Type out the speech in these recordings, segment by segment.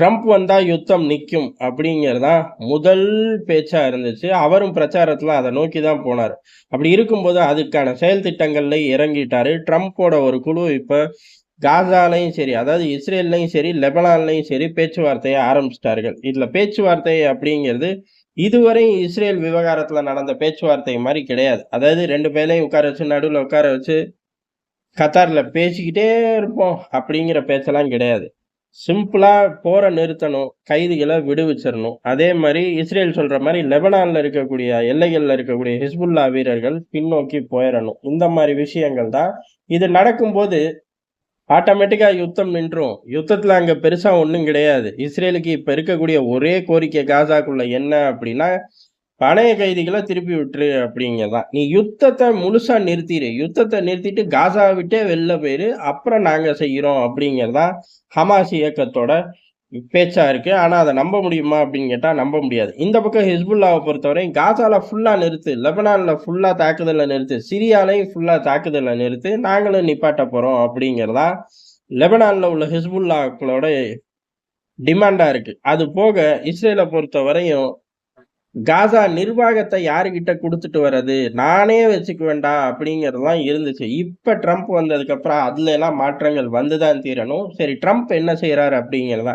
Trump வந்தால் யுத்தம் நிற்கும் அப்படிங்கிறதான் முதல் பேச்சாக இருந்துச்சு. அவரும் பிரச்சாரத்தில் அதை நோக்கி தான் போனார். அப்படி இருக்கும்போது அதுக்கான செயல் திட்டங்களில் இறங்கிட்டார். ட்ரம்ப்போட ஒரு குழு இப்போ காசாலையும் சரி அதாவது இஸ்ரேல்லையும் சரி லெபனான்லையும் சரி பேச்சுவார்த்தையை ஆரம்பிச்சிட்டார்கள். இதில் பேச்சுவார்த்தை அப்படிங்கிறது இதுவரை இஸ்ரேல் விவகாரத்தில் நடந்த பேச்சுவார்த்தை மாதிரி கிடையாது. அதாவது ரெண்டு பேரையும் உட்கார வச்சு நடுவில் உட்கார வச்சு கத்தாரில் பேசிக்கிட்டே இருப்போம் அப்படிங்கிற பேச்செல்லாம் கிடையாது. சிம்பிளா போரை நிறுத்தணும் கைதிகளை விடுவிச்சிடணும். அதே மாதிரி இஸ்ரேல் சொல்ற மாதிரி லெபனான்ல இருக்கக்கூடிய எல்லைகள்ல இருக்கக்கூடிய ஹிஸ்புல்லா வீரர்கள் பின்னோக்கி போயிடணும். இந்த மாதிரி விஷயங்கள் தான். இது நடக்கும்போது ஆட்டோமேட்டிக்கா யுத்தம் நின்றும். யுத்தத்துல அங்க பெருசா ஒன்றும் கிடையாது. இஸ்ரேலுக்கு இப்ப இருக்கக்கூடிய ஒரே கோரிக்கை காசாக்குள்ள என்ன அப்படின்னா பணைய கைதிகளை திருப்பி விட்டுரு அப்படிங்கிறதான் நீ யுத்தத்தை முழுசா நிறுத்திடு யுத்தத்தை நிறுத்திட்டு காசா விட்டே வெளில போயிரு. அப்புறம் நாங்க செய்யறோம் அப்படிங்கிறதான் ஹமாஸ் இயக்கத்தோட பேச்சா இருக்கு. ஆனா அதை நம்ப முடியுமா அப்படின்னு கேட்டா நம்ப முடியாது. இந்த பக்கம் ஹிஸ்புல்லாவை பொறுத்தவரை காசால ஃபுல்லா நிறுத்து லெபனான்ல ஃபுல்லா தாக்குதலை நிறுத்து சிரியாலையும் ஃபுல்லா தாக்குதலை நிறுத்து நாங்களும் நிப்பாட்ட போறோம் அப்படிங்கிறதா லெபனான்ல உள்ள ஹிஸ்புல்லாக்களோட டிமாண்டா இருக்கு. அது போக இஸ்ரேலை பொறுத்த வரையும் காசா நிர்வாகத்தை யாருக்கிட்ட கொடுத்துட்டு வர்றது? நானே வச்சுக்க வேண்டாம் அப்படிங்கிறதுலாம் இருந்துச்சு. இப்போ ட்ரம்ப் வந்ததுக்கப்புறம் அதுல எல்லாம் மாற்றங்கள் வந்துதான் தீரணும். சரி ட்ரம்ப் என்ன செய்கிறாரு அப்படிங்கிறதா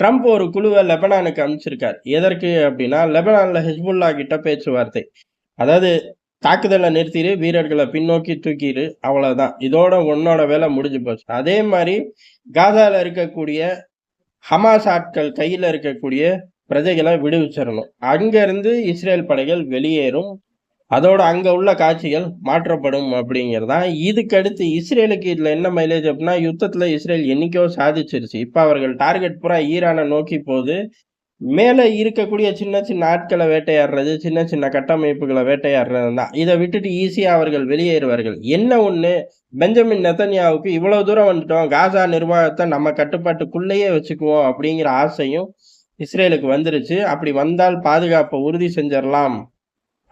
ட்ரம்ப் ஒரு குழுவை லெபனானுக்கு அனுப்பிச்சிருக்காரு. எதற்கு அப்படின்னா லெபனான்ல ஹிஸ்புல்லா கிட்ட பேச்சுவார்த்தை. அதாவது தாக்குதலை நிறுத்திடு வீரர்களை பின்னோக்கி தூக்கிடு அவ்வளவுதான். இதோட உன்னோட வேலை முடிஞ்சு போச்சு. அதே மாதிரி காசால இருக்கக்கூடிய ஹமாஸ் ஆட்கள் கையில் இருக்கக்கூடிய பிரஜைகளை விடுவிச்சிடணும். அங்கேருந்து இஸ்ரேல் படைகள் வெளியேறும். அதோட அங்கே உள்ள காட்சிகள் மாற்றப்படும் அப்படிங்கிறதான் இதுக்கடுத்து இஸ்ரேலுக்கு இதில் என்ன மைலேஜ் அப்படின்னா யுத்தத்தில் இஸ்ரேல் என்னைக்கோ சாதிச்சிருச்சு. இப்போ அவர்கள் டார்கெட் பூரா ஈரானை நோக்கி போகுது. மேலே இருக்கக்கூடிய சின்ன சின்ன ஆட்களை வேட்டையாடுறது சின்ன சின்ன கட்டமைப்புகளை வேட்டையாடுறது தான் இதை விட்டுட்டு ஈஸியாக அவர்கள் வெளியேறுவார்கள். என்ன ஒன்று பெஞ்சமின் நெத்தன்யாவுக்கு இவ்வளோ தூரம் வந்துட்டோம். காசா நிர்வாகத்தை நம்ம கட்டுப்பாட்டுக்குள்ளேயே வச்சுக்குவோம் அப்படிங்கிற ஆசையும் இஸ்ரேலுக்கு வந்துருச்சு. அப்படி வந்தால் பாதுகாப்பை உறுதி செஞ்சிடலாம்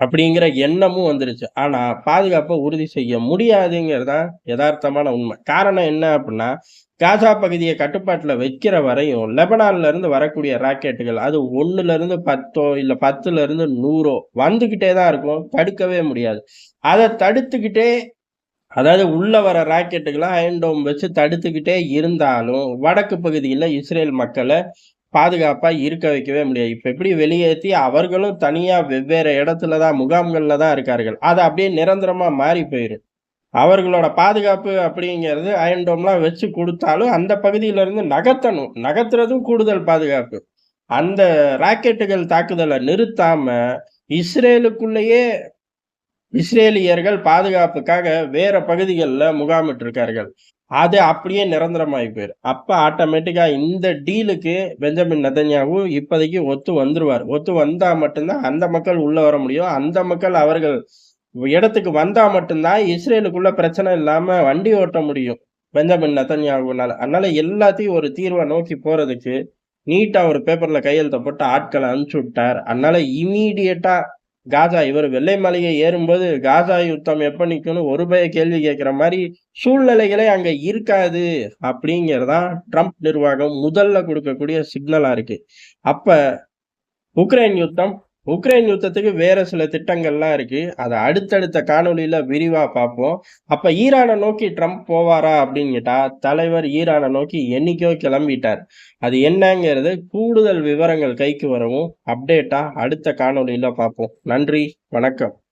அப்படிங்கிற எண்ணமும் வந்துருச்சு. ஆனா பாதுகாப்பை உறுதி செய்ய முடியாதுங்கிறதான் யதார்த்தமான உண்மை. காரணம் என்ன அப்படின்னா காசா பகுதியை கட்டுப்பாட்டுல வைக்கிற வரையும் லெபனான்ல இருந்து வரக்கூடிய ராக்கெட்டுகள் அது ஒண்ணுல இருந்து பத்தோ இல்ல பத்துல இருந்து நூறோ வந்துகிட்டே தான் இருக்கும். தடுக்கவே முடியாது. அதை தடுத்துக்கிட்டே அதாவது உள்ள வர ராக்கெட்டுகளை அயன்டோம் வச்சு தடுத்துக்கிட்டே இருந்தாலும் வடக்கு பகுதியில் இஸ்ரேல் மக்களை பாதுகாப்பாக இருக்க வைக்கவே முடியாது. இப்போ எப்படி வெளியேற்றி அவர்களும் தனியாக வெவ்வேறு இடத்துல தான் முகாம்களில் தான் இருக்கார்கள். அது அப்படியே நிரந்தரமாக மாறி போயிடும் அவர்களோட பாதுகாப்பு அப்படிங்கிறது அயன்டோம்லாம் வச்சு கொடுத்தாலும் அந்த பகுதியில இருந்து நகர்த்தணும். நகர்த்துறதும் கூடுதல் பாதுகாப்பு. அந்த ராக்கெட்டுகள் தாக்குதலை நிறுத்தாம இஸ்ரேலுக்குள்ளேயே இஸ்ரேலியர்கள் பாதுகாப்புக்காக வேற பகுதிகளில் முகாமிட்டிருக்கார்கள். அது அப்படியே நிரந்தரமாகி போயிடும் அப்போ ஆட்டோமேட்டிக்காக இந்த டீலுக்கு பெஞ்சமின் நதன்யாவும் இப்போதைக்கு ஒத்து வந்துருவார். ஒத்து வந்தால் மட்டும்தான் அந்த மக்கள் உள்ளே வர முடியும். அந்த மக்கள் அவர்கள் இடத்துக்கு வந்தால் மட்டும்தான் இஸ்ரேலுக்குள்ள பிரச்சனை இல்லாமல் வண்டி ஓட்ட முடியும் பெஞ்சமின் நதன்யாவுனால அதனால எல்லாத்தையும் ஒரு தீர்வை நோக்கி போகிறதுக்கு நீட்டாக ஒரு பேப்பரில் கையெழுத்த போட்டு ஆட்களை அனுப்பிச்சு விட்டார். அதனால இமீடியட்டாக காசா இவர் வெள்ளை மாளிகை ஏறும்போது காசா யுத்தம் எப்ப நிற்கும்னு ஒரு பய கேள்வி கேட்கிற மாதிரி சூழ்நிலைகளே அங்க இருக்காது அப்படிங்கிறதான் ட்ரம்ப் நிர்வாகம் முதல்ல கொடுக்கக்கூடிய சிக்னலா இருக்கு. அப்ப உக்ரைன் யுத்தம் உக்ரைன் யுத்தத்துக்கு வேற சில திட்டங்கள்லாம் இருக்கு. அதை அடுத்தடுத்த காணொலியில விரிவா பார்ப்போம். அப்ப ஈரானை நோக்கி ட்ரம்ப் போவாரா அப்படின்னு கேட்டா தலைவர் ஈரானை நோக்கி என்னைக்கோ கிளம்பிட்டார். அது என்னங்கிறது கூடுதல் விவரங்கள் கைக்கு வரவும் அப்டேட்டா அடுத்த காணொலியில பார்ப்போம். நன்றி வணக்கம்.